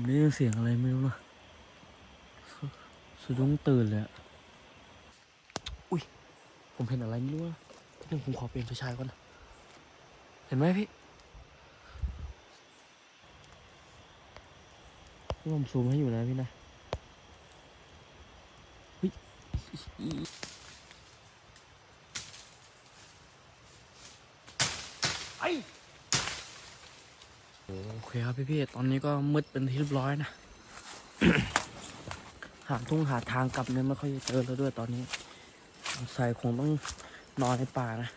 ผมได้ยินเสียงอะไรไม่รู้นะสสะดุ้งตื่นเลยอะอุ้ย ผมเห็นอะไรไม่รู้นะพี่หนึ่งผมขอเปลี่ยนไฟฉายก่อนนะเห็นไหมพี่พี่ผมซูมให้อยู่นะพี่นะเฮ้ย โอเคครับพี่พี่ๆ ตอนนี้ก็มืดเป็นที่เรียบร้อยนะ หาทุ่งหาทางกลับเนี่ยไม่ค่อยเจอแล้วด้วยตอนนี้สงสัยคงต้องนอนในป่านะ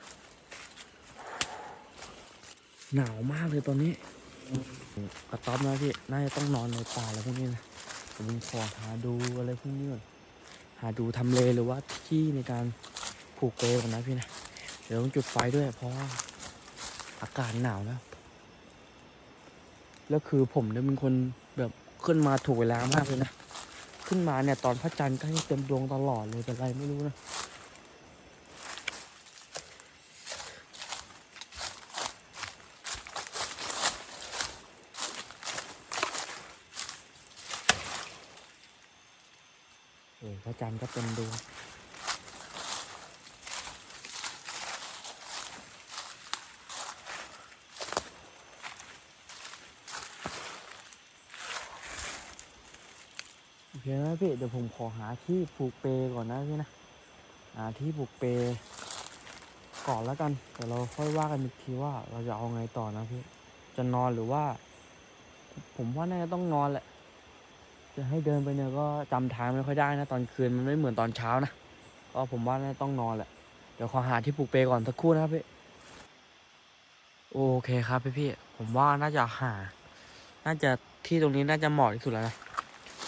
หนาวมากเลยตอนนี้กระต๊อบนะพี่ น่าจะต้องนอนในป่าแล้วพวกนี้นะ ผมขอหาดูอะไรพวกนี้ก่อนหาดูทำเลหรือว่าที่ในการผูกเปลก่อนนะพี่นะ เดี๋ยวต้องจุดไฟด้วยเพราะว่าอากาศหนาวแล้ว แล้วคือผมเนี่ยเป็นคนแบบขึ้นมาถูกเวลามากเลยนะ ขึ้นมาเนี่ยตอนพระจันทร์ใกล้เต็มดวงตลอดเลยเป็นไรไม่รู้นะโอ้พระจันทร์ก็เต็มดวง โอเคนะพี่เดี๋ยวผมขอหาที่ผูกเปก่อนนะพี่นะหาที่ผูกเปก่อนแล้วกันเดี๋ยวเราค่อยว่ากันอีกทีว่าเราจะเอาไงต่อนะพี่จะนอนหรือว่า ผมว่าน่าจะต้องนอนแหละ จะให้เดินไปเนี่ยก็จำทางไม่ค่อยได้นะ ตอนคืนมันไม่เหมือนตอนเช้านะก็ผมว่าน่าจะต้องนอนแหละ เดี๋ยวขอหาที่ผูกเปก่อนสักครู่นะครับพี่โอเคครับพี่พี่ผมว่าน่าจะหา น่าจะที่ตรงนี้น่าจะเหมาะที่สุดแล้วนะ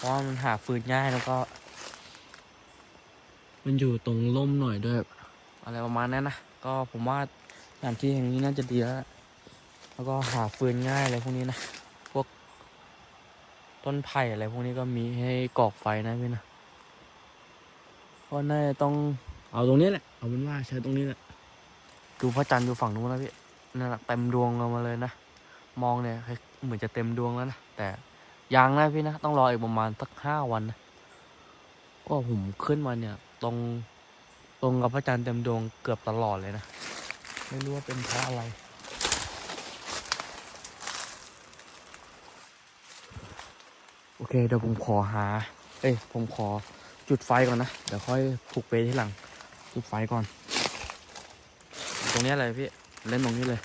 ราะว่ามันหาฟืนง่ายแล้วก็ มันอยู่ตรงร่มหน่อยด้วย อะไรประมาณนั้นนะ ก็ผมว่าสถานที่แห่งนี้น่าจะดีแล้วล่ะแล้วก็หาฟืนง่ายอะไรพวกนี้นะ พวกต้นไผ่อะไรพวกนี้ก็มีให้กอกไฟนะพี่นะก็น่าจะต้องเอาตรงนี้แหละ เอาเป็นว่าใช้ตรงนี้แหละ ดูพระจันทร์อยู่ฝั่งนู้นนะพี่นั่นแหละเต็มดวงลงมาเลยนะ มองเนี่ยเหมือนจะเต็มดวงแล้วนะ แต่ ยังนะพี่นะ ต้องรออีกประมาณสักห้าวันนะก็ผมขึ้นมาเนี่ย ตรงตรงกับพระจันทร์เต็มดวงเกือบตลอดเลยนะ ไม่รู้ว่าเป็นเพราะอะไร โอเคเดี๋ยวผมขอหา เอ้ยผมขอจุดไฟก่อนนะ เดี๋ยวค่อยผูกเปที่หลัง จุดไฟก่อน ตรงเนี้ยเลยพี่ เล่นตรงนี้เลย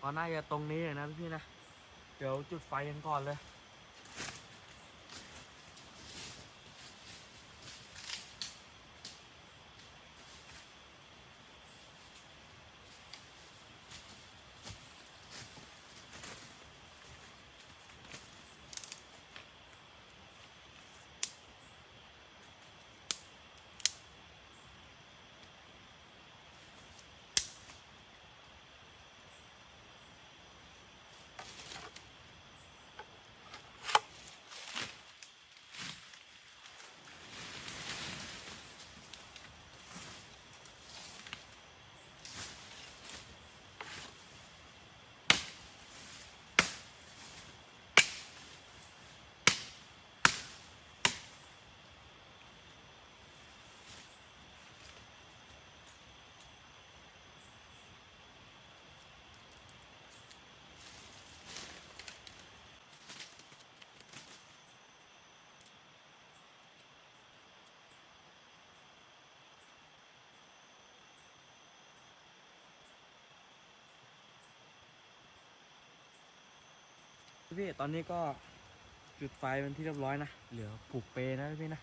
ก็น่าจะตรงนี้เลยนะพี่ๆนะ เดี๋ยวจุดไฟกันก่อนเลย พี่ตอนนี้ก็จุดไฟเป็นที่เรียบร้อยนะ เหลือผูกเปย์นะพี่นะ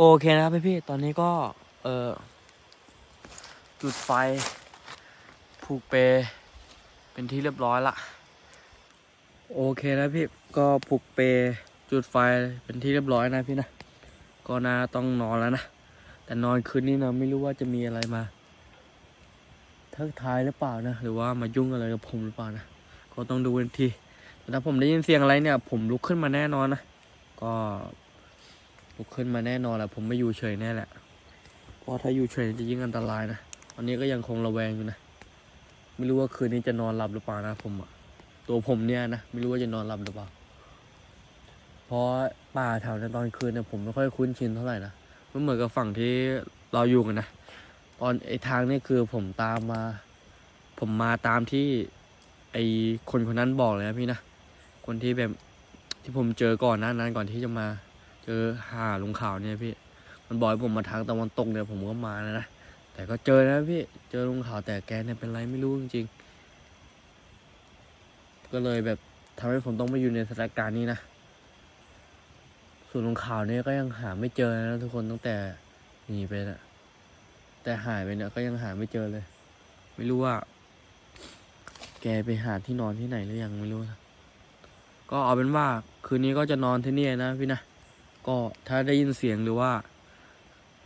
โอเคนะครับพี่ๆตอนนี้ก็ เออจุดไฟ ผูกเป เป็นที่เรียบร้อยละ โอเคนะพี่ ก็ผูกเป จุดไฟเป็นที่เรียบร้อยนะพี่นะ ก็น่าต้องนอนแล้วนะ แต่นอนคืนนี้นะไม่รู้ว่าจะมีอะไรมาทักทายหรือเปล่านะ หรือว่ามายุ่งอะไรกับผมหรือเปล่านะ ก็ต้องดูกันทีแต่ถ้าผมได้ยินเสียงอะไรเนี่ย ผมลุกขึ้นมาแน่นอนนะ ก็ ลุกขึ้นมาแน่นอนแหละผมไม่อยู่เฉยแน่แหละ เพราะถ้าอยู่เฉยจะยิ่งอันตรายนะตอนนี้ก็ยังคงระแวงอยู่นะ ไม่รู้ว่าคืนนี้จะนอนหลับหรือเปล่านะผมอะตัวผมเนี่ยนะไม่รู้ว่าจะนอนหลับหรือเปล่า เพราะป่าแถวในตอนคืนเนี่ยผมไม่ค่อยคุ้นชินเท่าไหร่นะมันเหมือนกับฝั่งที่เราอยู่กันนะ ตอนไอ้ทางนี่คือผมตามมา ผมมาตามที่ไอ้คนคนนั้นบอกเลยนะพี่นะ คนที่แบบที่ผมเจอก่อนหน้านั้นก่อนที่จะมา เจอหาลุงข่าวเนี่ยพี่ มันบอกผมมาทางตะวันตกเนี่ยผมก็มาแล้วนะ แต่ก็เจอนะพี่ เจอลุงข่าวแต่แกเนี่ยเป็นไรไม่รู้จริงๆ ก็เลยแบบทำให้ผมต้องมาอยู่ในสถานการณ์นี้นะ ส่วนลุงข่าวเนี่ยก็ยังหาไม่เจอนะทุกคนตั้งแต่หนีไปนะแต่หายไปเนี่ยก็ยังหาไม่เจอเลย ไม่รู้ว่า แกไปหาที่นอนที่ไหนหรือยังไม่รู้นะก็เอาเป็นว่าคืนนี้ก็จะนอนที่นี่นะพี่นะ ก็ถ้าได้ยินเสียงหรือว่า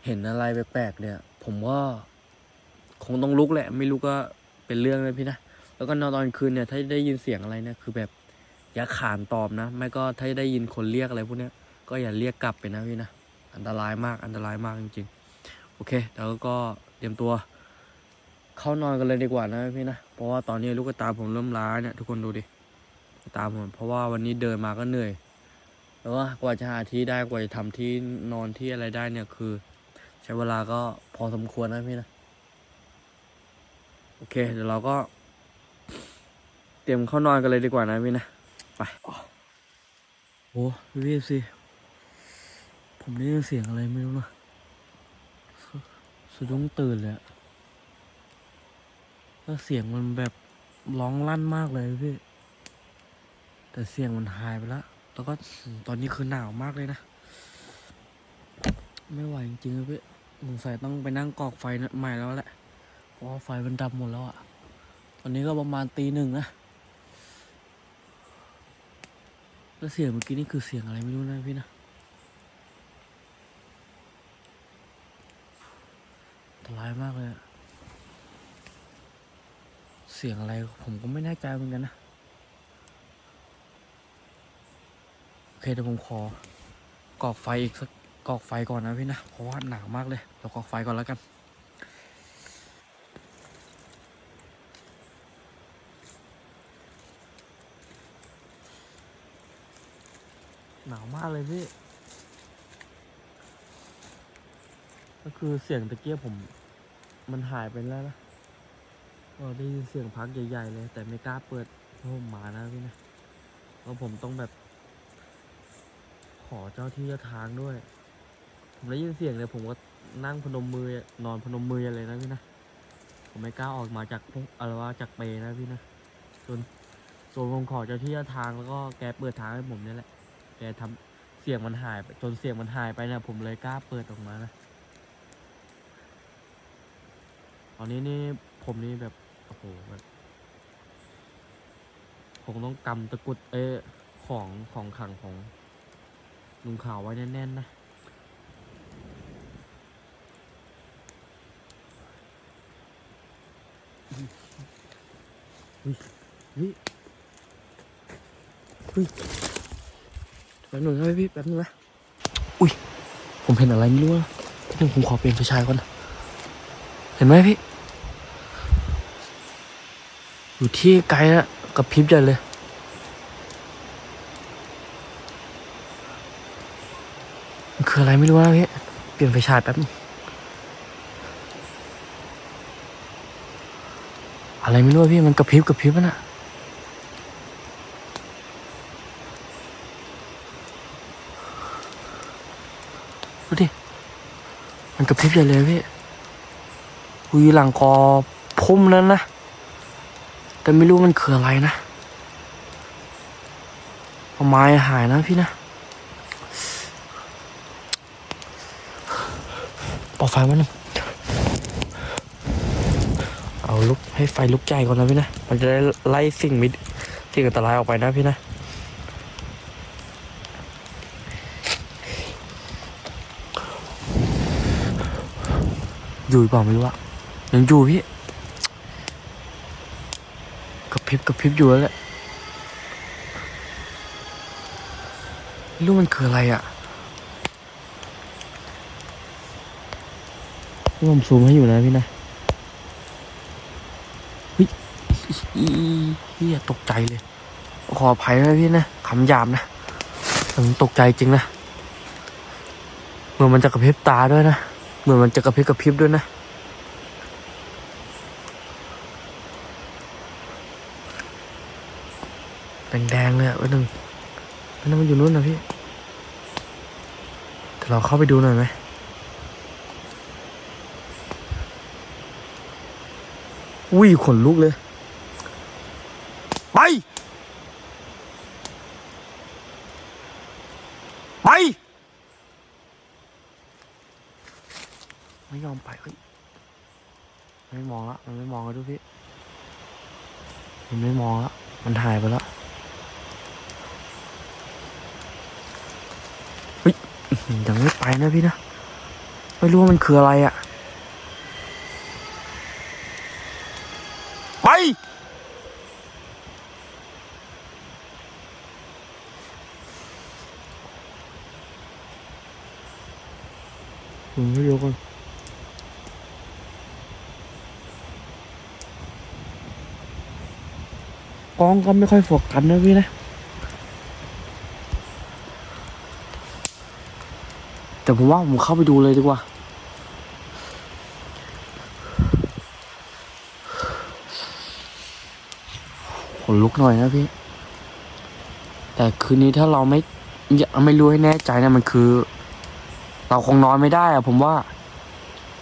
เห็นอะไรแปลกๆเนี่ย ผมว่าคงต้องลุกแหละ ไม่ลุกก็เป็นเรื่องเลยพี่นะ แล้วก็นอนตอนคืนเนี่ย ถ้าได้ยินเสียงอะไรเนี่ยคือแบบอย่าขานตอบนะ ไม่ก็ถ้าได้ยินคนเรียกอะไรพวกเนี้ยก็อย่าเรียกกลับไปนะพี่นะ อันตรายมาก อันตรายมากจริงๆ โอเค แล้วก็เตรียมตัว เข้านอนกันเลยดีกว่านะพี่นะ เพราะว่าตอนนี้ลูกตาผมเริ่มล้าเนี่ยทุกคนดูดิ ตาผม เพราะว่าวันนี้เดินมาก็เหนื่อย แล้วว่ากว่าจะหาที่ได้กว่าจะทำที่นอนที่อะไรได้เนี่ยคือ ใช้เวลาก็พอสมควรนะพี่นะโอเค เดี๋ยวเราก็ เตรียมเข้านอนกันเลยดีกว่านะพี่นะไปโอ้พี่สิผมได้ยินเสียงอะไรไม่รู้นะสะดุ้งตื่นเลยอะแล้วเสียงมันแบบร้องลั่นมากเลยพี่ แต่เสียงมันหายไปแล้ว แล้วก็ตอนนี้คือหนาวมากเลยนะ ไม่ไหวจริงๆเลยพี่สงสัยต้องไปนั่งกอกไฟใหม่แล้วแหละ เพราะไฟมันดับหมดแล้วอะตอนนี้ก็ประมาณตีหนึ่งนะ แล้วเสียงเมื่อกี้นี่คือเสียงอะไรไม่รู้นะพี่นะอันตรายมากเลย เสียงอะไรผมก็ไม่แน่ใจเหมือนกันนะ โอ เคเดี๋ยวผมขอกอกไฟอีกสักกอกไฟก่อนนะพี่นะ เพราะว่าหนาวมากเลยเดี๋ยวกอกไฟก่อนแล้วกันหนาวมากเลยพี่ ก็คือเสียงตะเกียบผม มันหายไปแล้วนะก็ได้ยินเสียงพักใหญ่ ๆ เลย แต่ไม่กล้าเปิดเพราะผมมานะพี่นะเพราะผมต้องแบบ อเจ้าที่เจ้าทางด้วยผมได้ยินเสียงเลยผมก็นั่งพนมมือนอนพนมมือเลยนะพี่นะผมไม่กล้าออกมาจากอะไรว่าจากเปรนะพี่นะส่วนส่วนผมขอเจ้าที่เจ้าทางแล้วก็แกเปิดทางให้ผมเนี่ยแหละ แกทำเสียงมันหายจนเสียงมันหายไปเนี่ยผมเลยกล้าเปิดออกมานะตอนนี้นี่ผมนี่แบบโอ้โหแบบผมต้องกำตะกรุดเอะของของขังของ ลุงข่าวไว้แน่นๆนะเฮ้ยเฮ้ยเฮ้ยแป๊บหนึ่งนะพี่แป๊บหนึงนะอุ้ย ผมเห็นอะไรไม่รู้นะแป๊บหนึงผมขอเปลี่ยนไฟฉายก่อนนะเห็นไหมพี่ อยู่ที่ไกลแล้วกับพริบใหญ่เลย มันคื ออะไรไม่รู้นะพี่เปลี่ยนไฟฉายแป๊บอะไรไม่รู้พี่มันกระพริบกระพริบมันอะดูดิมันกระพริบใหญ่เลยพี่อุยหลังกอพุ่มนั้นนะแต่ไม่รู้มันคืออะไรนะเอาไม้หายนะพี่นะ ปอไฟมันงเอาลุกให้ไฟลุกใจก่อนนะพี่นะ มันจะได้ไล่สิ่งมิดสิ่งอันตรายออกไปนะพี่นะอยู่หรือเปล่าไม่รู้อะยังอยู่พี่กระพริบกระพริบอยู่แล้วแหละไม่รู้มันคืออะไรอะ พี่ผมซูมให้อยู่นะพี่นะเฮ้ยอีเฮียตกใจเลย ขออภัยนะพี่นะคำหยาบนะผมตกใจจริงนะ เหมือนมันจะกระพริบตาด้วยนะ เหมือนมันจะกระพริบกระพริบด้วยนะแดงๆเลยอะวันหนึ่งวันนั้นมันอยู่นู้นนะพี่แต่เราเข้าไปดูหน่อยไหม อุ้ยขนลุกเลย ไป ไป ไม่ยอมไปเฮ้ยมันไม่มองละมันไม่มองแล้วดูพี่มันไม่มองละมันหายไปแล้วเฮ้ยยังไม่ไปนะพี่นะ ไม่รู้ว่ามันคืออะไรอะ่ะ ไป ผมไม่รู้ก่อนกล้องก็ไม่ค่อยโฟกัสนะพี่นะ แต่ผมว่าผมเข้าไปดูเลยดีกว่า ขนลุกหน่อยนะพี่ แต่คืนนี้ถ้าเราไม่ยังไม่รู้ให้แน่ใจนะมันคือ เราคงนอนไม่ได้อะผมว่า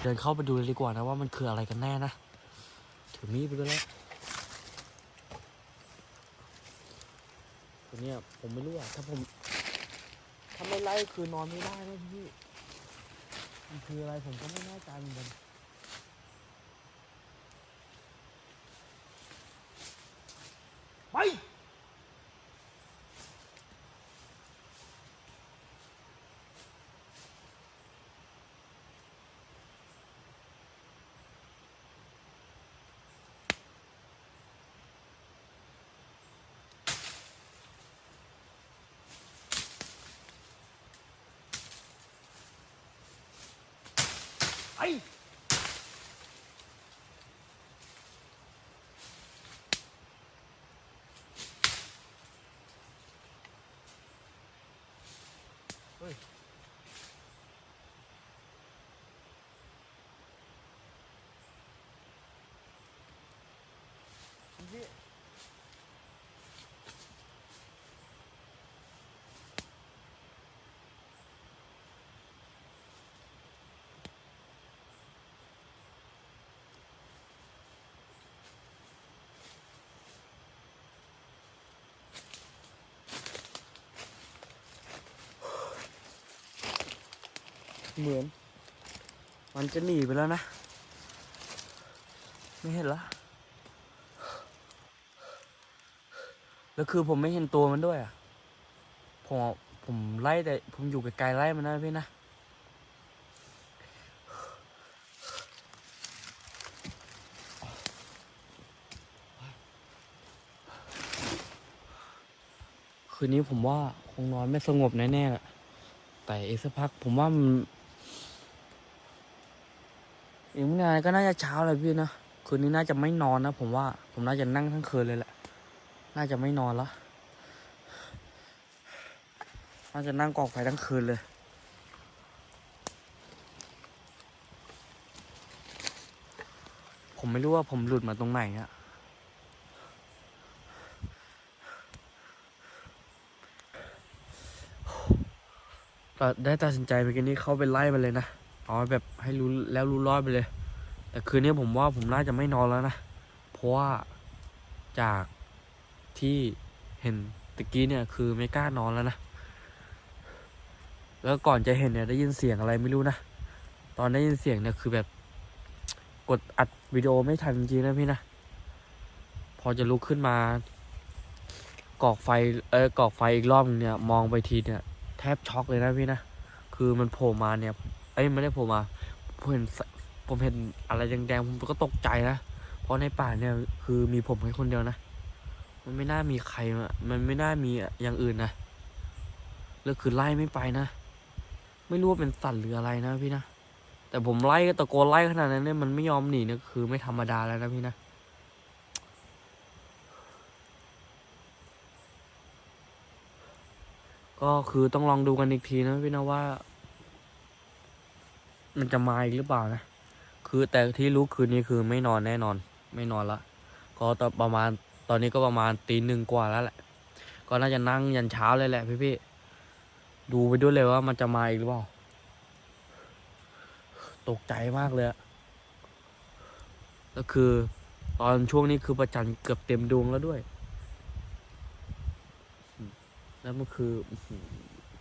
เดินเข้าไปดูเลยดีกว่านะว่ามันคืออะไรกันแน่นะถือมีดไปด้วยแล้วตัวเนี้ยผมไม่รู้อะถ้าผมถ้าไม่ไล่คือนอนไม่ได้นะพี่มันคืออะไรผมก็ไม่แน่ใจเหมือนกัน เหมือน มันจะหนีไปแล้วนะ ไม่เห็นละแล้วคือผมไม่เห็นตัวมันด้วยอะผมผมไล่แต่ผมอยู่ไกลๆไล่มันนะพี่นะคืนนี้ผมว่าคงนอนไม่สงบแน่ๆแหละแต่อีกสักพักผมว่ามัน อีกไม่นานก็น่าจะเช้าเลยพี่นะคืนนี้น่าจะไม่นอนนะผมว่า ผมน่าจะนั่งทั้งคืนเลยแหละ น่าจะไม่นอนละน่าจะนั่งกองไฟทั้งคืนเลยผมไม่รู้ว่าผมหลุดมาตรงไหนอะก็ได้ตัดสินใจไปกันนี้เข้าไปไล่มันเลยนะ เอาแบบให้รู้แล้วรู้รอดไปเลย แต่คืนนี้ผมว่าผมน่าจะไม่นอนแล้วนะ เพราะว่าจากที่เห็นตะกี้เนี่ยคือไม่กล้านอนแล้วนะ แล้วก่อนจะเห็นเนี่ยได้ยินเสียงอะไรไม่รู้นะ ตอนได้ยินเสียงเนี่ยคือแบบกดอัดวิดีโอไม่ทันจริงนะพี่นะ พอจะลุกขึ้นมากอกไฟเออกอกไฟอีกรอบเนี่ยมองไปทีเนี่ยแทบช็อกเลยนะพี่นะ คือมันโผล่มาเนี่ย อ้ยไม่ได้โผล่มาผมเห็นผมเห็นอะไรแดงๆผมก็ตกใจนะเพราะในป่าเนี่ยคือมีผมแค่คนเดียวนะมันไม่น่ามีใครมามันไม่น่ามีอย่างอื่นนะแล้วคือไล่ไม่ไปนะไม่รู้ว่าเป็นสัตว์หรืออะไรนะพี่นะแต่ผมไล่ตะโกนไล่ขนาดนั้นเนี่ยมันไม่ยอมหนีเนี่ยคือไม่ธรรมดาแล้วนะพี่นะก็คือต้องลองดูกันอีกทีนะพี่นะว่า มันจะมาอีกหรือเปล่านะ คือแต่ที่รู้คืนนี้คือไม่นอนแน่นอน ไม่นอนละ ก็ตอนประมาณตอนนี้ก็ประมาณตีหนึ่งกว่าแล้วแหละ ก็น่าจะนั่งยันเช้าเลยแหละพี่พี่ๆดูไปด้วยเลยว่ามันจะมาอีกหรือเปล่า ตกใจมากเลยอะก็คือตอนช่วงนี้คือประจันเกือบเต็มดวงแล้วด้วย แล้วมันคือ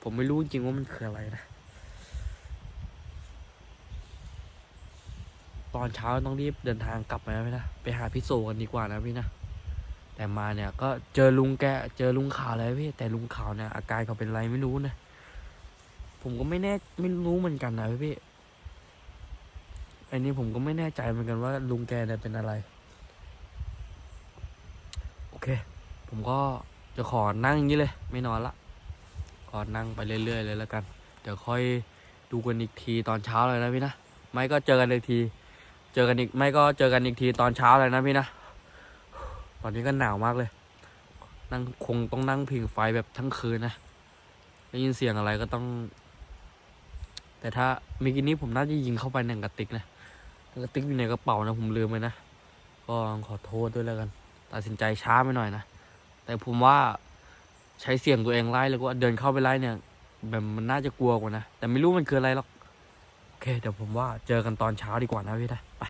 ผมไม่รู้จริงว่ามันคืออะไรนะ ตอนเช้าต้องรีบเดินทางกลับมาแล้วพี่นะ ไปหาพี่โซกันดีกว่านะพี่นะ แต่มาเนี่ยก็เจอลุงแก เจอลุงขาวแล้วพี่ แต่ลุงขาวเนี่ยอาการเขาเป็นไรไม่รู้นะ ผมก็ไม่แน่ไม่รู้เหมือนกันนะพี่พี่ อันนี้ผมก็ไม่แน่ใจเหมือนกันว่า ลุงแกเนี่ยเป็นอะไร โอเค ผมก็จะขอนั่งอย่างนี้เลย ไม่นอนละ ขอนั่งไปเรื่อยๆเลยแล้วกัน เดี๋ยวค่อยดูกันอีกทีตอนเช้าเลยนะพี่นะ ไม่ก็เจอกันอีกที เจอกันอีกไม่ก็เจอกันอีกทีตอนเช้าเลยนะพี่นะ ตอนนี้ก็หนาวมากเลย นั่งคงต้องนั่งพิงไฟแบบทั้งคืนนะได้ยินเสียงอะไรก็ต้อง แต่ถ้ามื่อกี้นี้ผมน่าจะยิงเข้าไปในกระติกนะกระติกอยู่ในกระเป๋านะผมลืมไปนะก็ขอโทษด้วยแล้วกัน ตัดสินใจช้าไปหน่อยนะ แต่ผมว่าใช้เสียงตัวเองไล่แล้วก็เดินเข้าไปไล่เนี่ย แบบมันน่าจะกลัวกว่านะ แต่ไม่รู้มันคืออะไรหรอก เคเดี๋ยวผมว่าเจอกันตอนเช้าดีกว่านะพี่นะไป